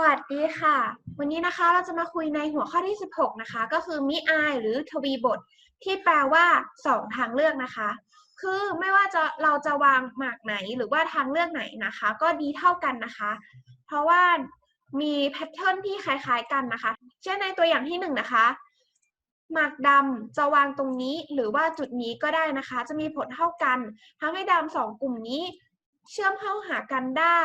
วัสดีค่ะ วันนี้นะคะเราจะมาคุยในหัวข้อที่ 16 นะคะ ก็คือมิอายหรือทวีบท ที่แปลว่า 2 ทางเลือกนะคะ คือไม่ว่าจะเราจะวางหมากไหนหรือว่าทางเลือกไหนนะคะ ก็ดีเท่ากันนะคะ เพราะว่ามีแพทเทิร์นที่คล้ายๆกันนะคะ เช่นในตัวอย่างที่1นะคะหมากดำจะวางตรงนี้หรือว่าจุดนี้ก็ได้นะคะ จะมีผลเท่ากันทำให้ดำสองกลุ่มนี้เชื่อมเข้าหากันได้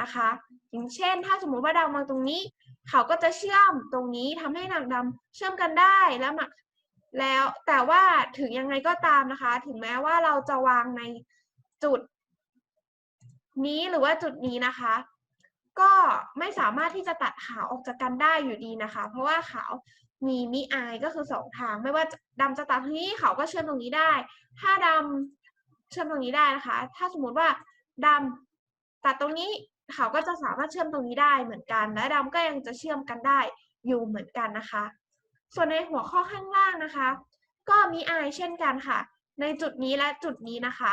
นะคะ อย่างเช่น ถ้าสมมุติว่าดำวางตรงนี้ เขาก็จะเชื่อมตรงนี้ทำให้หนักดำเชื่อมกันได้แล้วมักแล้วแต่ว่าถึงยังไงก็ตามนะคะ ถึงแม้ว่าเราจะวางในจุดนี้หรือว่าจุดนี้นะคะ ก็ไม่สามารถที่จะตัดขาวออกจากกันได้อยู่ดีนะคะ เพราะว่าขาวมีมิอายก็คือสองทาง ไม่ว่าดำจะตัดตรงนี้เขาก็เชื่อมตรงนี้ได้ ถ้าดำเชื่อมตรงนี้ได้นะคะ ถ้าสมมติว่าดำตัดตรงนี้ เขาก็จะสามารถเชื่อมตรงนี้ได้เหมือนกัน และดำก็ยังจะเชื่อมกันได้อยู่เหมือนกันนะคะ ส่วนในหัวข้อข้างล่างนะคะ ก็มีอเช่นกันค่ะ ในจุดนี้และจุดนี้นะคะ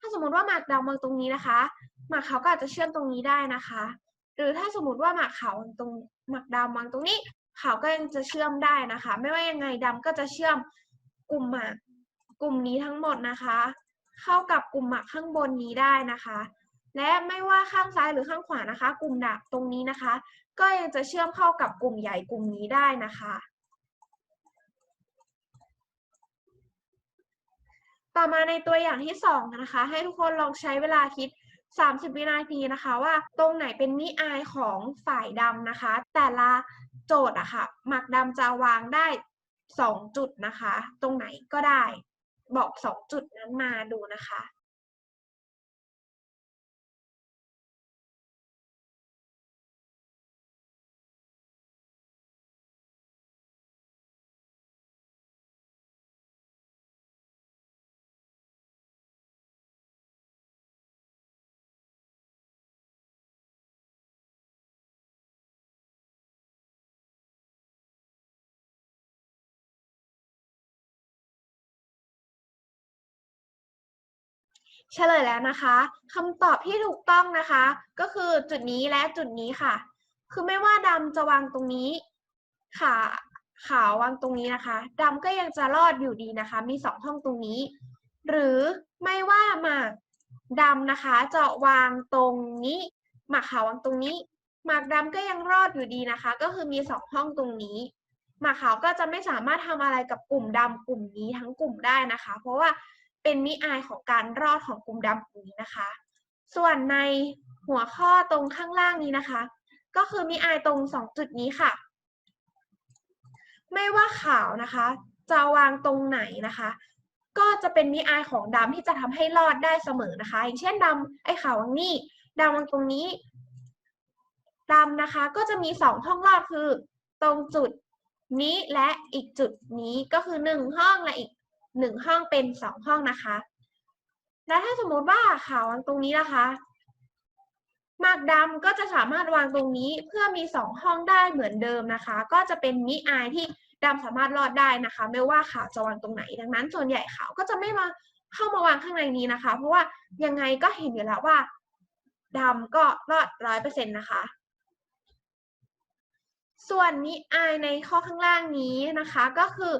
ถ้าสมมติว่าหมากดำวางตรงนี้นะคะ หมากเขาก็อาจจะเชื่อมตรงนี้ได้นะคะ หรือถ้าสมมติว่าหมากเขาตรงหมากดำวางตรงนี้ เขาก็ยังจะเชื่อมได้นะคะ ไม่ว่ายังไงดำก็จะเชื่อมกลุ่มหมากกลุ่มนี้ทั้งหมดนะคะ เข้ากับกลุ่มหมากข้างบนนี้ได้นะคะ และไม่ว่าข้างซ้ายหรือข้างขวานะคะ กลุ่มดักตรงนี้นะคะ ก็ยังจะเชื่อมเข้ากับกลุ่มใหญ่กลุ่มนี้ได้นะคะ ต่อมาในตัวอย่างที่สองนะคะ ให้ทุกคนลองใช้เวลาคิด 30 วินาทีนะคะ ว่าตรงไหนเป็นนิอายของฝ่ายดำนะคะ แต่ละโจทย์อะค่ะหมักดำจะวางได้ 2 จุดนะคะ ตรงไหนก็ได้บอก 2 จุดนั้นมาดูนะคะ เฉลยแล้วนะคะคำตอบที่ถูกต้องนะคะ ก็คือจุดนี้และจุดนี้ค่ะ คือไม่ว่าดำจะวางตรงนี้ขาขาววางตรงนี้นะคะดำก็ยังจะรอดอยู่ดีนะคะ มีสองห้องตรงนี้ หรือไม่ว่าหมากดำนะคะจะวางตรงนี้ หมากขาววางตรงนี้ หมากดำก็ยังรอดอยู่ดีนะคะ ก็คือมีสองห้องตรงนี้ หมากขาวก็จะไม่สามารถทำอะไรกับกลุ่มดำกลุ่มนี้ทั้งกลุ่มได้นะคะ เพราะว่า เป็นนิอายของการรอดของกลุ่มดำกลุ่มนี้นะคะ ส่วนในหัวข้อตรงข้างล่างนี้นะคะ ก็คือมิอายตรงสองจุดนี้ค่ะ ไม่ว่าขาวนะคะ จะวางตรงไหนนะคะ ก็จะเป็นมิอายของดำที่จะทำให้รอดได้เสมอนะคะ อย่างเช่นดำไอ้ขาววางนี่ดำวางตรงนี้ดำนะคะก็จะมีสองห้องรอดคือ ตรงจุดนี้และอีกจุดนี้ก็คือหนึ่งห้องและอีก หนึ่งห้องเป็นสองห้องนะคะ แล้วถ้าสมมติว่าขาววางตรงนี้นะคะหมากดำก็จะสามารถวางตรงนี้เพื่อมีสองห้องได้เหมือนเดิมนะคะ ก็จะเป็นมิอายที่ดำสามารถรอดได้นะคะ ไม่ว่าขาวจะวางตรงไหน ดังนั้น ส่วนใหญ่ขาวก็จะไม่มาเข้ามาวางข้างในนี้นะคะ เพราะว่ายังไงก็เห็นอยู่แล้วว่าดำก็รอดร้อยเปอร์เซ็นต์นะคะ ส่วนมิอายในข้อข้างล่างนี้นะคะ ก็คือ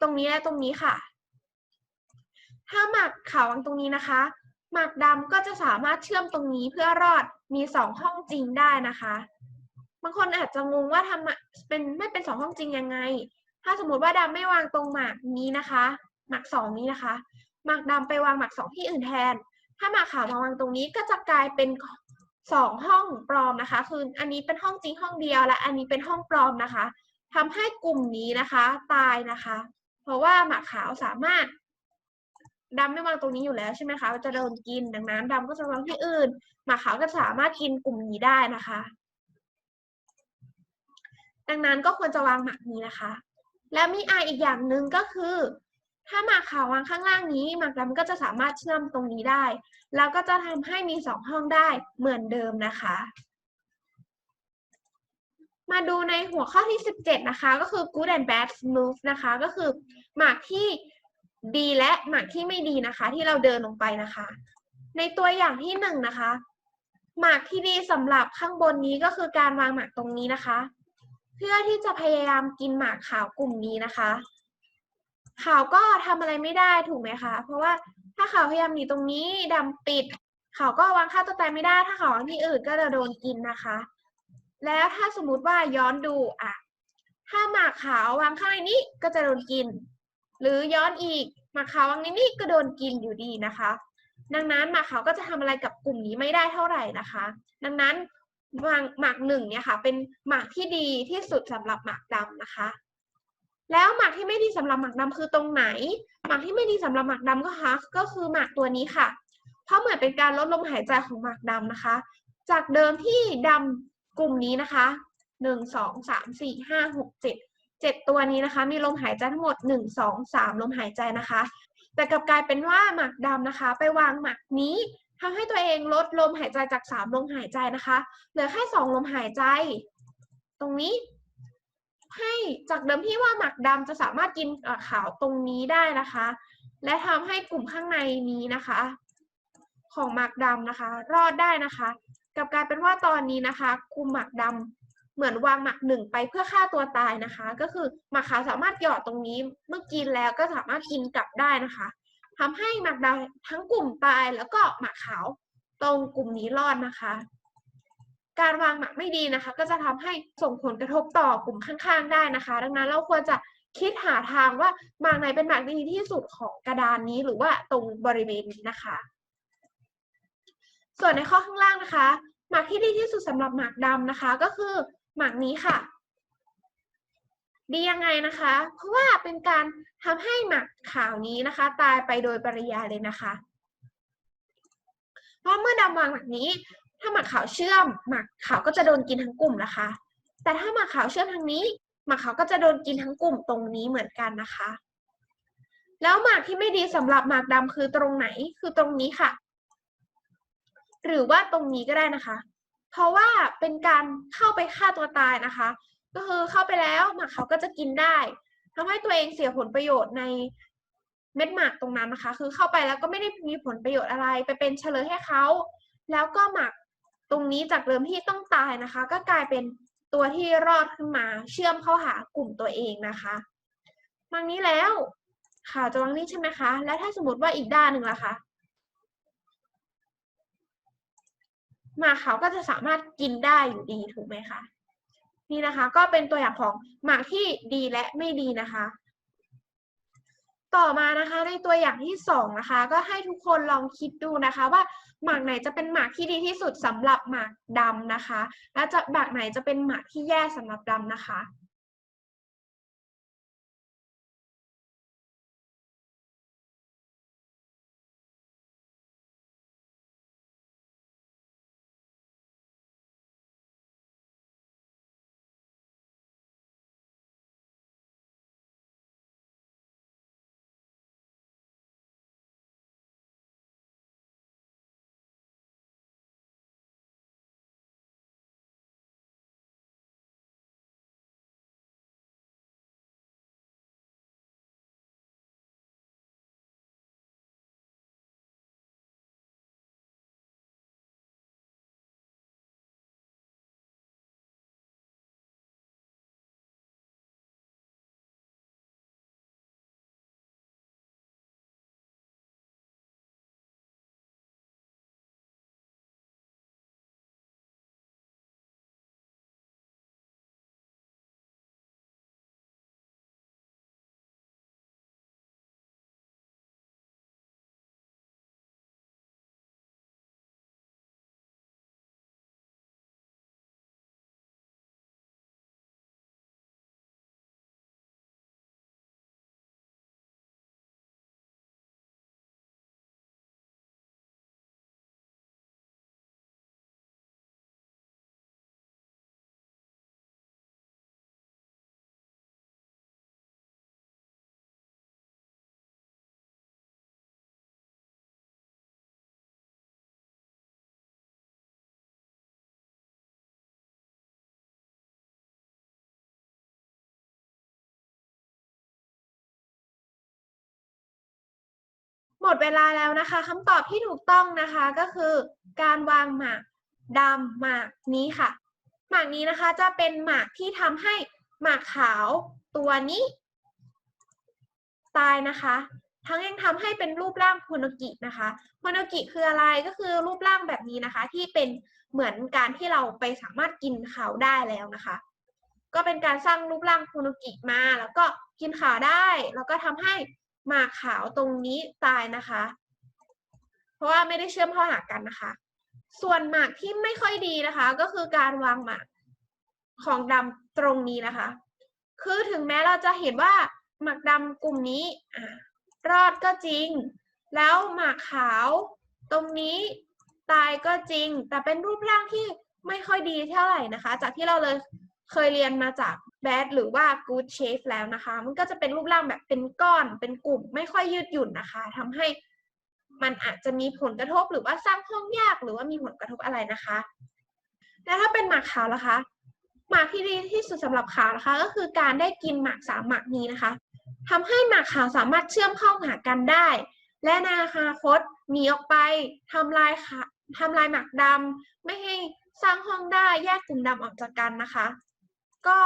ตรงนี้และตรงนี้ค่ะ ถ้าหมากขาววางตรงนี้นะคะ หมากดำก็จะสามารถเชื่อมตรงนี้เพื่อรอดมีสองห้องจริงได้นะคะ บางคนอาจจะงงว่าทำเป็นไม่เป็นสองห้องจริงยังไง ถ้าสมมติว่าดำไม่วางตรงหมากนี้นะคะ หมากสองนี้นะคะ หมากดำไปวางหมากสองที่อื่นแทน ถ้าหมากขาวมาวางตรงนี้ก็จะกลายเป็นสองห้องปลอมนะคะ คืออันนี้เป็นห้องจริงห้องเดียว และอันนี้เป็นห้องปลอมนะคะทำให้กลุ่มนี้นะคะ ตายนะคะ เพราะว่าหมากขาวสามารถ ดำไม่วางตรงนี้อยู่แล้วใช่ไหมคะจะโดนกินดังนั้นดำก็จะวางที่อื่นหมาขาวก็สามารถกินกลุ่มนี้ได้นะคะ ดังนั้นก็ควรจะวางหมากนี้นะคะ แล้วมีออีกอย่างหนึ่งก็คือ ถ้าหมากขาววางข้างล่างนี้หมากดำก็จะสามารถเชื่อมตรงนี้ได้ แล้วก็จะทำให้มีสองห้องได้เหมือนเดิมนะคะมาดูในหัวข้อที่ 17 นะคะ ก็คือ good and bad move นะคะ ก็คือหมากที่ ดีและหมากที่ไม่ดีนะคะ ที่เราเดินลงไปนะคะ ในตัวอย่างที่หนึ่งนะคะ หมากที่ดีสำหรับข้างบนนี้ก็คือการวางหมากตรงนี้นะคะ เพื่อที่จะพยายามกินหมากขาวกลุ่มนี้นะคะขาวก็ทำอะไรไม่ได้ถูกไหมคะ เพราะว่าถ้าขาวพยายามหนีตรงนี้ดำปิดขาวก็วางค่าตัวตายไม่ได้ ถ้าขาววางที่อื่นก็จะโดนกินนะคะ แล้วถ้าสมมุติว่าย้อนดูอะถ้าหมากขาววางข้างในนี้ก็จะโดนกิน หรือย้อนอีกหมากขาววางในนี้ก็โดนกินอยู่ดีนะคะ ดังนั้นหมากขาวก็จะทำอะไรกับกลุ่มนี้ไม่ได้เท่าไหร่นะคะ ดังนั้นหมากหมากหนึ่งเนี่ยค่ะ เป็นหมากที่ดีที่สุดสำหรับหมากดำนะคะ แล้วหมากที่ไม่ดีสำหรับหมากดำคือตรงไหน หมากที่ไม่ดีสำหรับหมากดำก็คะก็คือหมากตัวนี้ค่ะ เพราะเหมือนเป็นการลดลมหายใจของหมากดำนะคะ จากเดิมที่ดำกลุ่มนี้นะคะหนึ่งสองสามสี่ห้าหกเจ็ด เจ็ดตัวนี้นะคะ มีลมหายใจทั้งหมดหนึ่งสองสามลมหายใจนะคะ แต่กลับกลายเป็นว่าหมากดำนะคะ ไปวางหมากนี้ทำให้ตัวเองลดลมหายใจจากสามลมหายใจนะคะเหลือแค่สองลมหายใจ ตรงนี้ให้จากเดิมที่ว่าหมากดำจะสามารถกินเอ่อขาวตรงนี้ได้นะคะ และทำให้กลุ่มข้างในนี้นะคะ ของหมากดำนะคะ รอดได้นะคะกลับกลายเป็นว่าตอนนี้นะคะกลุ่มหมากดำ เหมือนวางหมากหนึ่งไปเพื่อฆ่าตัวตายนะคะ ก็คือหมากขาวสามารถหยอดตรงนี้ เมื่อกินแล้วก็สามารถกินกลับได้นะคะทำให้หมากดำทั้งกลุ่มตายแล้วก็หมากขาวตรงกลุ่มนี้รอดนะคะ การวางหมากไม่ดีนะคะ ก็จะทำให้ส่งผลกระทบต่อกลุ่มข้างๆ ได้นะคะ ดังนั้นเราควรจะคิดหาทางว่าหมากไหนเป็นหมากดีที่สุดของกระดานนี้หรือว่าตรงบริเวณนี้นะคะ ส่วนในข้อข้างล่างนะคะหมากที่ดีที่สุดสำหรับหมากดำนะคะ ก็คือ หมากนี้ค่ะ ดียังไงนะคะ เพราะว่าเป็นการทำให้หมากขาวนี้นะคะ ตายไปโดยปริยายเลยนะคะ เพราะเมื่อดำวางหมากนี้ ถ้าหมากขาวเชื่อม หมากขาวก็จะโดนกินทั้งกลุ่มนะคะ แต่ถ้าหมากขาวเชื่อมทางนี้ หมากขาวก็จะโดนกินทั้งกลุ่มตรงนี้เหมือนกันนะคะ แล้วหมากที่ไม่ดีสำหรับหมากดำคือตรงไหนคือตรงนี้ค่ะ หรือว่าตรงนี้ก็ได้นะคะ เพราะว่าเป็นการเข้าไปฆ่าตัวตายนะคะ ก็คือเข้าไปแล้วหมากเขาก็จะกินได้ทำให้ตัวเองเสียผลประโยชน์ในเม็ดหมากตรงนั้นนะคะ คือเข้าไปแล้วก็ไม่ได้มีผลประโยชน์อะไร ไปเป็นเฉลยให้เขาแล้วก็หมากตรงนี้จากเดิมที่ต้องตายนะคะ ก็กลายเป็นตัวที่รอดขึ้นมา เชื่อมเข้าหากลุ่มตัวเองนะคะวางนี้แล้วข่าวจะวางนี้ใช่ไหมคะ แล้วถ้าสมมติว่าอีกด้านหนึ่งล่ะคะ หมากเขาก็จะสามารถกินได้อยู่ดีถูกไหมคะนี่นะคะก็เป็นตัวอย่างของหมากที่ดีและไม่ดีนะคะ ต่อมานะคะในตัวอย่างที่สองนะคะ ก็ให้ทุกคนลองคิดดูนะคะ ว่าหมากไหนจะเป็นหมากที่ดีที่สุดสำหรับหมากดำนะคะ และจะหมากไหนจะเป็นหมากที่แย่สำหรับดำนะคะ หมดเวลาแล้วนะคะคำตอบที่ถูกต้องนะคะก็คือการวางหมากดำหมากนี้ค่ะ หมากนี้นะคะจะเป็นหมากที่ทำให้หมากขาวตัวนี้ตายนะคะ ทั้งยังทำให้เป็นรูปร่างโพโนกินะคะโพโนกิคืออะไรก็คือรูปร่างแบบนี้นะคะ ที่เป็นเหมือนการที่เราไปสามารถกินเขาได้แล้วนะคะ ก็เป็นการสร้างรูปร่างโพโนกิมา แล้วก็กินขาวได้ แล้วก็ทำให้ หมากขาวตรงนี้ตายนะคะ เพราะว่าไม่ได้เชื่อมเข้าหากันนะคะ ส่วนหมากที่ไม่ค่อยดีนะคะ ก็คือการวางหมากของดำตรงนี้นะคะ คือถึงแม้เราจะเห็นว่าหมากดำกลุ่มนี้อรอดก็จริง แล้วหมากขาวตรงนี้ตายก็จริง แต่เป็นรูปร่างที่ไม่ค่อยดีเท่าไหร่นะคะ จากที่เราเลยเคยเรียนมาจาก bad หรือว่า good shape แล้วนะคะ มันก็จะเป็นรูปร่างแบบเป็นก้อนเป็นกลุ่มไม่ค่อยยืดหยุ่นนะคะทำให้มันอาจจะมีผลกระทบหรือว่าสร้างห้องยากหรือว่ามีผลกระทบอะไรนะคะแล้วถ้าเป็นหมากขาวล่ะคะ หมากที่ดีที่สุดสำหรับขาวนะคะ ก็คือการได้กินหมากสามหมากนี้นะคะทำให้หมากขาวสามารถเชื่อมเข้าหากันได้ และในอนาคตหนีออกไปทำลายค่ะทำลายหมากดำไม่ให้สร้างห้องได้แยกกลุ่มดำออกจากกันนะคะ ก็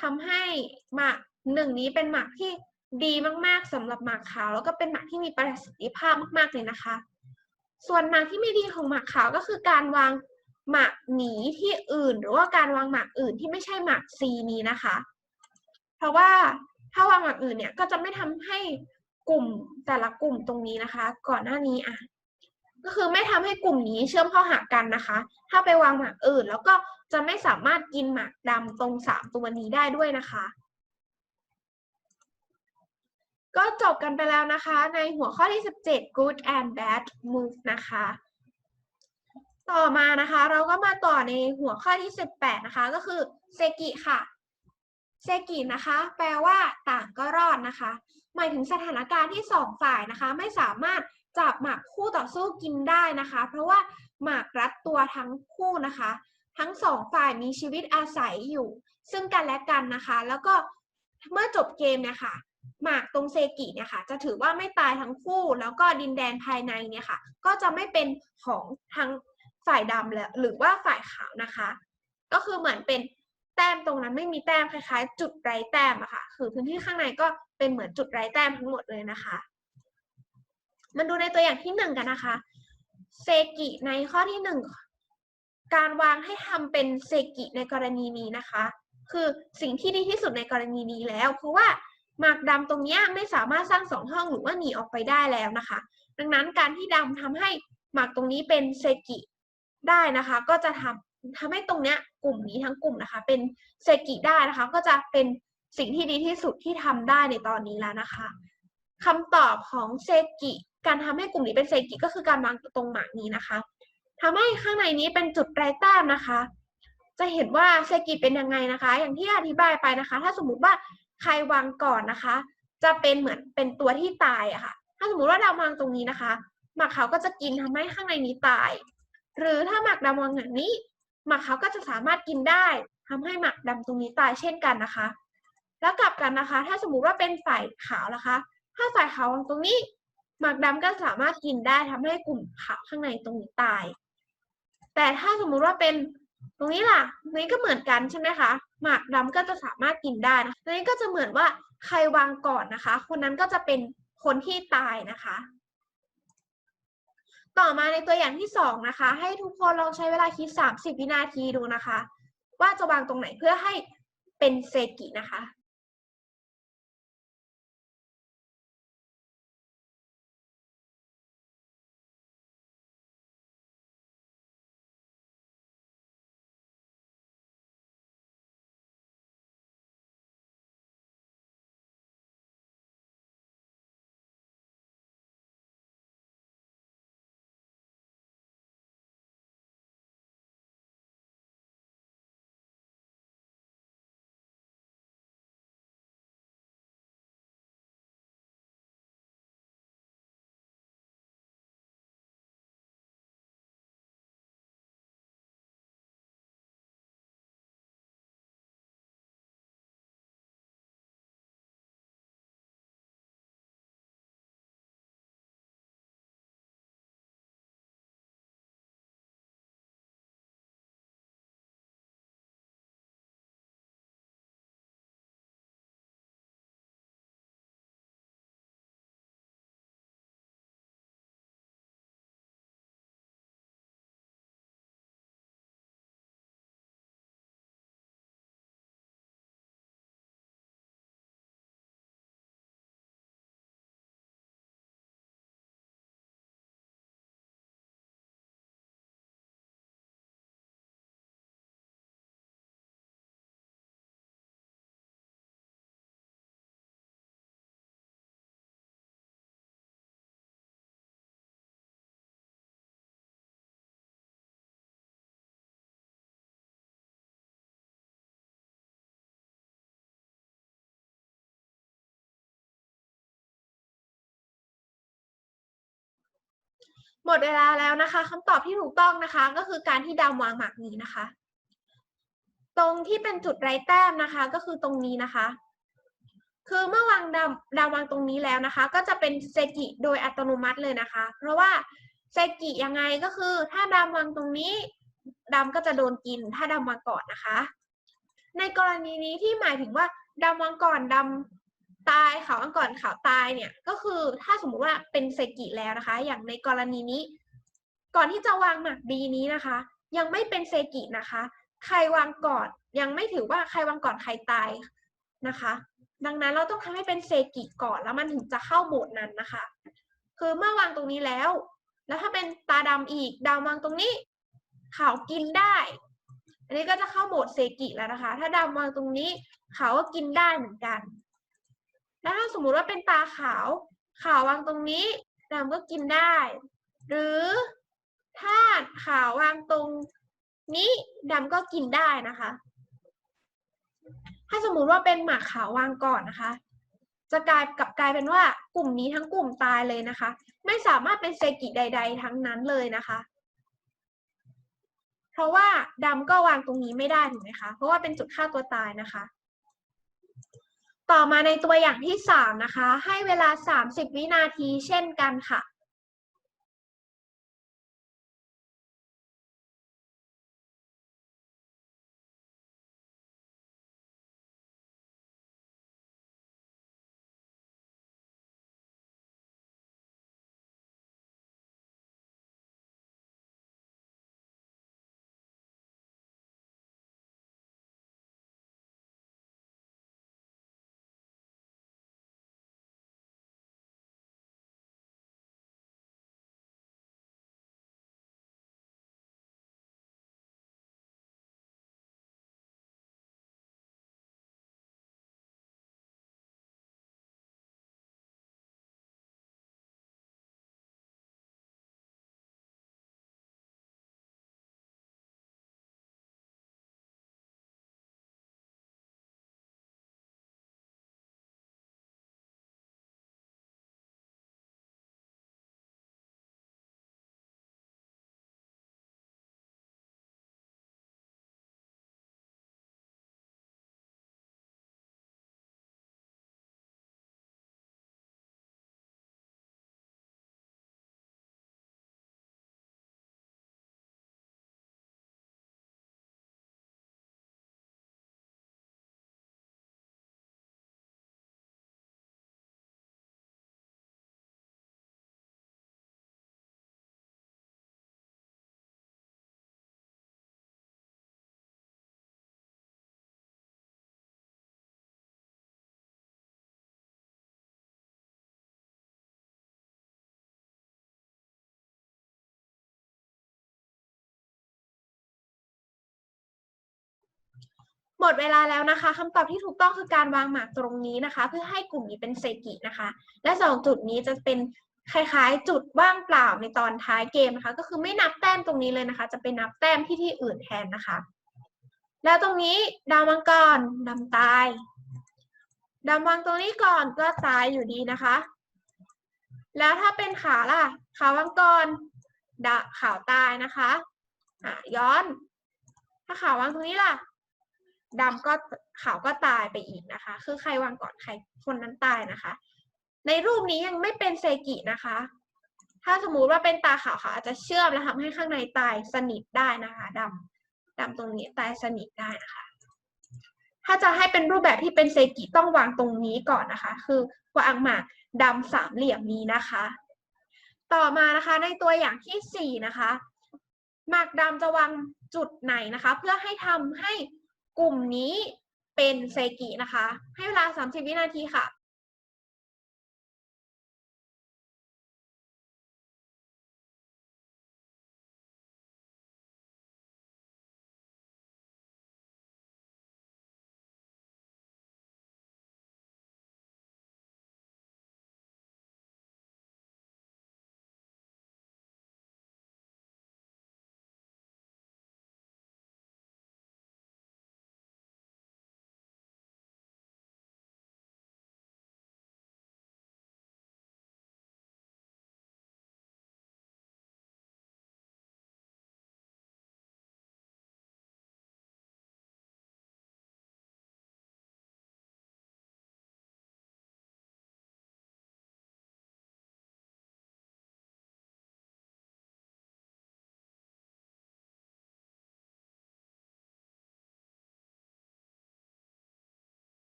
ทำให้หมากหนึ่งนี้เป็นหมากที่ดีมากๆสำหรับหมากขาว แล้วก็เป็นหมากที่มีประสิทธิภาพมากๆเลยนะคะ ส่วนหมากที่ไม่ดีของหมากขาวก็คือการวางหมากหนีที่อื่น หรือว่าการวางหมากอื่นที่ไม่ใช่หมากซีนี้นะคะ เพราะว่าถ้าวางหมากอื่นเนี่ยก็จะไม่ทำให้กลุ่มแต่ละกลุ่มตรงนี้นะคะ ก่อนหน้านี้อะก็คือไม่ทำให้กลุ่มนี้เชื่อมเข้าหากันนะคะ ถ้าไปวางหมากอื่น แล้วก็ จะไม่สามารถกินหมากดำตรงสามตัวนี้ได้ด้วยนะคะ ก็จบกันไปแล้วนะคะ ในหัวข้อที่ 17 good and bad move นะคะ ต่อมานะคะ เราก็มาต่อในหัวข้อที่ 18 นะคะ ก็คือเซกิค่ะเซกินะคะ แปลว่าต่างก็รอดนะคะ หมายถึงสถานการณ์ที่สองฝ่ายนะคะ ไม่สามารถจับหมากคู่ต่อสู้กินได้นะคะ เพราะว่าหมากรัดตัวทั้งคู่นะคะ ทั้งสองฝ่ายมีชีวิตอาศัยอยู่ ซึ่งกันและกันนะคะ แล้วก็เมื่อจบเกมเนี่ยค่ะหมากตรงเซกิเนี่ยค่ะ จะถือว่าไม่ตายทั้งคู่ แล้วก็ดินแดนภายในเนี่ยค่ะ ก็จะไม่เป็นของทั้งฝ่ายดำแล้วหรือว่าฝ่ายขาวนะคะ ก็คือเหมือนเป็นแต้มตรงนั้นไม่มีแต้มคล้ายๆ จุดไร้แต้มอะค่ะ คือพื้นที่ข้างในก็เป็นเหมือนจุดไร้แต้มทั้งหมดเลยนะคะ มันดูในตัวอย่างที่หนึ่งกันนะคะ เซกิในข้อที่หนึ่ง การวางให้ทำเป็นเซกิในกรณีนี้นะคะ คือสิ่งที่ดีที่สุดในกรณีนี้แล้ว เพราะว่าหมากดำตรงนี้ไม่สามารถสร้างสองห้องหรือว่าหนีออกไปได้แล้วนะคะ ดังนั้นการที่ดำทำให้หมากตรงนี้เป็นเซกิได้นะคะ ก็จะทำทำให้ตรงเนี้ยกลุ่มนี้ทั้งกลุ่มนะคะ เป็นเซกิได้นะคะ ก็จะเป็นสิ่งที่ดีที่สุดที่ทำได้ในตอนนี้แล้วนะคะคำตอบของเซกิการทำให้กลุ่มนี้เป็นเซกิก็คือการวางตรงหมากนี้นะคะ ทำให้ข้างในนี้เป็นจุดไร้แต้มนะคะ จะเห็นว่าเซกิเป็นยังไงนะคะ อย่างที่อธิบายไปนะคะ ถ้าสมมุติว่าใครวางก่อนนะคะ จะเป็นเหมือนเป็นตัวที่ตายอะค่ะ ถ้าสมมุติว่าเราวางตรงนี้นะคะหมากขาวก็จะกินทำให้ข้างในนี้ตาย หรือถ้าหมากดำวางอย่างนี้หมากขาวก็จะสามารถกินได้ทำให้หมากดำตรงนี้ตายเช่นกันนะคะ แล้วกลับกันนะคะ ถ้าสมมุติว่าเป็นฝ่ายขาวนะคะ ถ้าฝ่ายขาววางตรงนี้หมากดำก็สามารถกินได้ทำให้กลุ่มขาวข้างในตรงนี้ตาย แต่ถ้าสมมุติว่าเป็นตรงนี้ล่ะตรงนี้ก็เหมือนกันใช่ไหมคะ หมากดำก็จะสามารถกินได้นะตรงนี้ก็จะเหมือนว่าใครวางก่อนนะคะ คนนั้นก็จะเป็นคนที่ตายนะคะ ต่อมาในตัวอย่างที่สองนะคะ ให้ทุกคนลองใช้เวลาคิด 30 วินาทีดูนะคะ ว่าจะวางตรงไหนเพื่อให้เป็นเซกินะคะ หมดเวลาแล้วนะคะคำตอบที่ถูกต้องนะคะ ก็คือการที่ดาววางหมากนี้นะคะ ตรงที่เป็นจุดไร้แต้มนะคะ ก็คือตรงนี้นะคะ คือเมื่อวางดาวดาววางตรงนี้แล้วนะคะ ก็จะเป็นเซกิโดยอัตโนมัติเลยนะคะ เพราะว่าเซกิยังไงก็คือ ถ้าดาววางตรงนี้ดำก็จะโดนกิน ถ้าดำวางก่อนนะคะ ในกรณีนี้ที่หมายถึงว่าดำวางก่อนดำ ตายขาววางก่อนขาวตายเนี่ยก็คือถ้าสมมุติว่าเป็นเซกิแล้วนะคะ อย่างในกรณีนี้ ก่อนที่จะวางหมากดีนี้นะคะ ยังไม่เป็นเซกินะคะ ใครวางก่อนยังไม่ถือว่าใครวางก่อนใครตายนะคะ ดังนั้นเราต้องทำให้เป็นเซกิก่อนแล้วมันถึงจะเข้าโหมดนั้นนะคะ คือเมื่อวางตรงนี้แล้ว แล้วถ้าเป็นตาดำอีกดาววางตรงนี้ขาวกินได้ อันนี้ก็จะเข้าโหมดเซกิแล้วนะคะ ถ้าดำวางตรงนี้ขาวก็กินได้เหมือนกัน แล้วถ้าสมมุติว่าเป็นตาขาว ขาววางตรงนี้ดำก็กินได้ หรือถ้าขาววางตรงนี้ดำก็กินได้นะคะ ถ้าสมมุติว่าเป็นหมากขาววางก่อนนะคะ จะกลายกับกลายเป็นว่ากลุ่มนี้ทั้งกลุ่มตายเลยนะคะ ไม่สามารถเป็นเซกิใด ๆ ทั้งนั้นเลยนะคะ เพราะว่าดำก็วางตรงนี้ไม่ได้ถูกไหมคะ เพราะว่าเป็นจุดฆ่าตัวตายนะคะ ต่อมาในตัวอย่างที่สามนะคะ ให้เวลา 30 วินาทีเช่นกันค่ะ หมดเวลาแล้วนะคะคำตอบที่ถูกต้องคือการวางหมากตรงนี้นะคะ เพื่อให้กลุ่มนี้เป็นเซกินะคะ และสองจุดนี้จะเป็นคล้ายๆ จุดว่างเปล่าในตอนท้ายเกมนะคะ ก็คือไม่นับแต้มตรงนี้เลยนะคะ จะเป็นนับแต้มที่ที่อื่นแทนนะคะ แล้วตรงนี้ดาวมังกรดำตายดำวางตรงนี้ก่อนก็ตายอยู่ดีนะคะ แล้วถ้าเป็นขาล่ะ ขาววางก่อนดะขาวตายนะคะอะย้อน ถ้าขาววางตรงนี้ล่ะ ดำก็ขาวก็ตายไปอีกนะคะ คือใครวางก่อนใครคนนั้นตายนะคะ ในรูปนี้ยังไม่เป็นเซกินะคะ ถ้าสมมุติว่าเป็นตาขาวค่ะอาจจะเชื่อมแล้วทำให้ข้างในตายสนิทได้นะคะดำดำตรงนี้ตายสนิทได้นะคะ ถ้าจะให้เป็นรูปแบบที่เป็นเซกิต้องวางตรงนี้ก่อนนะคะ คือวางหมากดำสามเหลี่ยมนี้นะคะ ต่อมานะคะในตัวอย่างที่สี่นะคะ หมากดำจะวางจุดไหนนะคะ เพื่อให้ทำให้ กลุ่มนี้เป็นเซกินะคะ ให้เวลา 30 วินาทีค่ะ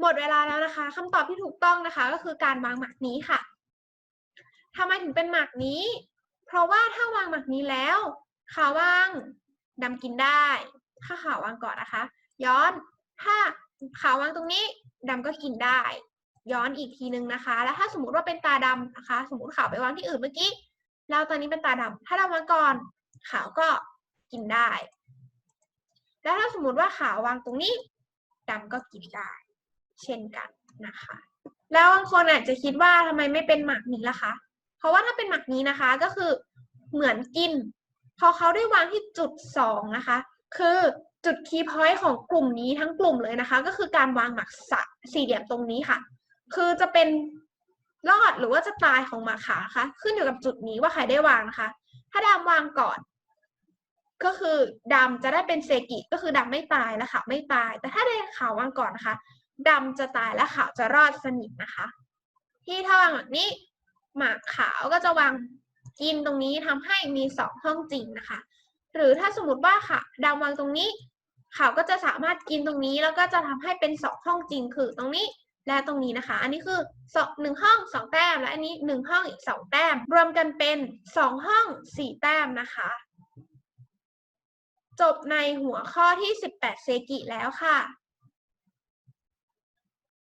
หมดเวลาแล้วนะคะคำตอบที่ถูกต้องนะคะ ก็คือการวางหมากนี้ค่ะทำไมถึงเป็นหมากนี้ เพราะว่าถ้าวางหมากนี้แล้วขาววางดำกินได้ ถ้าขาววางก่อนนะคะ ย้อนถ้าขาววางตรงนี้ดำก็กินได้ ย้อนอีกทีนึงนะคะ แล้วถ้าสมมติว่าเป็นตาดำนะคะ สมมติขาวไปวางที่อื่นเมื่อกี้แล้วตอนนี้เป็นตาดำถ้าดำวางก่อนขาวก็กินได้ แล้วถ้าสมมติว่าขาววางตรงนี้ดำก็กินได้ เช่นกันนะคะ แล้วบางคนอาจจะคิดว่าทำไมไม่เป็นหมากนี้ล่ะคะ เพราะว่าถ้าเป็นหมากนี้นะคะก็คือเหมือนกิน พอเขาได้วางที่จุดสองนะคะ คือจุดคีย์พอยต์ของกลุ่มนี้ทั้งกลุ่มเลยนะคะ ก็คือการวางหมากสะสี่เหลี่ยมตรงนี้ค่ะ คือจะเป็นรอดหรือว่าจะตายของหมากขาวคะขึ้นอยู่กับจุดนี้ว่าใครได้วางนะคะ ถ้าดำวางก่อน ก็คือดำจะได้เป็นเซกิก็คือดำไม่ตายและขาวไม่ตาย แต่ถ้าได้ขาววางก่อนนะคะ ดำจะตายและขาวจะรอดสนิทนะคะ ที่ถ้าวางแบบนี้หมากขาวก็จะวางกินตรงนี้ทำให้มีสองห้องจริงนะคะ หรือถ้าสมมติว่าค่ะดำวางตรงนี้ขาวก็จะสามารถกินตรงนี้แล้วก็จะทำให้เป็นสองห้องจริงคือตรงนี้และตรงนี้นะคะ อันนี้คือสองหนึ่งห้องสองแต้มและอันนี้หนึ่งห้องอีกสองแต้ม รวมกันเป็นสองห้องสี่แต้มนะคะ จบในหัวข้อที่ 18 เซกิแล้วค่ะ